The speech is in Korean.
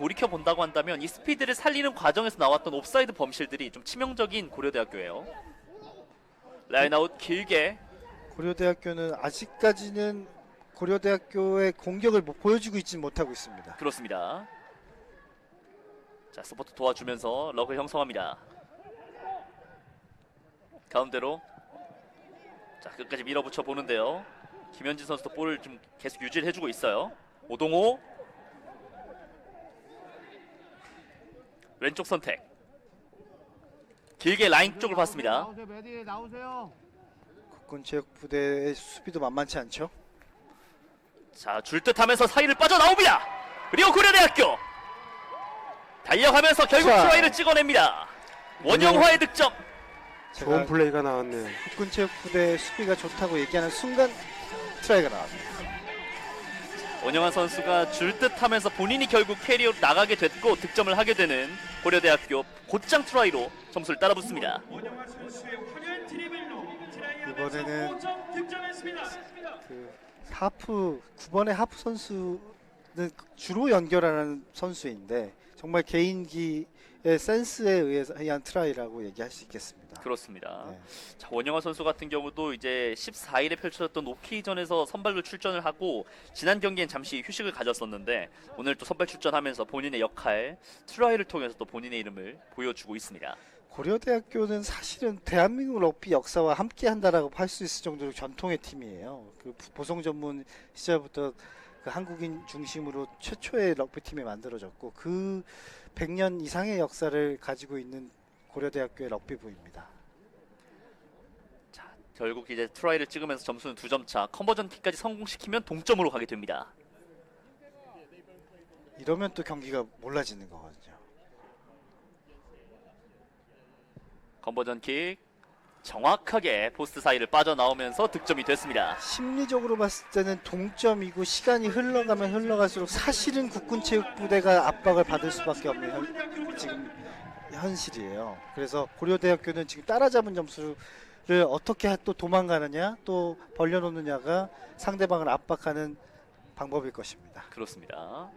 돌이켜 본다고 한다면 이 스피드를 살리는 과정에서 나왔던 옵사이드 범실들이 좀 치명적인 고려대학교예요. 라인아웃 길게 고려대학교는 아직까지는 고려대학교의 공격을 뭐 보여주고 있지 못하고 있습니다. 그렇습니다. 자 서포트 도와주면서 럭을 형성합니다. 가운데로 자 끝까지 밀어붙여 보는데요. 김현진 선수도 볼을 좀 계속 유지를 해주고 있어요. 오동호 왼쪽 선택 길게 라인 쪽을 봤습니다. 나오세요, 메디 나오세요. 국군 체육부대의 수비도 만만치 않죠. 자, 줄 듯 하면서 사이를 빠져나옵니다. 그리고 고려대학교 달려가면서 결국 자. 트라이를 찍어냅니다. 원영화의 득점. 제가 좋은 플레이가 나왔네요. 국군 체육부대의 수비가 좋다고 얘기하는 순간 트라이가 나왔습니다. 원영환 선수가 줄 듯 하면서 본인이 결국 캐리어로 나가게 됐고 득점을 하게 되는 고려대학교 곧장 트라이로 점수를 따라붙습니다. 이번에는 그 하프 9번의 하프 선수는 주로 연결하는 선수인데 정말 개인기의 센스에 의해서 의한 트라이라고 얘기할 수 있겠습니다. 그렇습니다. 네. 자, 원영환 선수 같은 경우도 이제 14일에 펼쳐졌던 오키전에서 선발로 출전을 하고 지난 경기엔 잠시 휴식을 가졌었는데 오늘 또 선발 출전하면서 본인의 역할 트라이를 통해서 또 본인의 이름을 보여주고 있습니다. 고려대학교는 사실은 대한민국 럭비 역사와 함께 한다라고 할 수 있을 정도로 전통의 팀이에요. 그 부- 보성 전문 시절부터 그 한국인 중심으로 최초의 럭비 팀이 만들어졌고 그 100년 이상의 역사를 가지고 있는 고려대학교의 럭비부입니다. 자, 결국 이제 트라이를 찍으면서 점수는 두 점 차. 컨버전 킥까지 성공시키면 동점으로 가게 됩니다. 이러면 또 경기가 몰라지는 거거든요. 컨버전 킥 정확하게 포스트 사이를 빠져나오면서 득점이 됐습니다. 심리적으로 봤을 때는 동점이고 시간이 흘러가면 흘러갈수록 사실은 국군체육부대가 압박을 받을 수밖에 없는 현, 지금 현실이에요. 그래서 고려대학교는 지금 따라잡은 점수를 어떻게 또 도망가느냐 또 벌려놓느냐가 상대방을 압박하는 방법일 것입니다. 그렇습니다.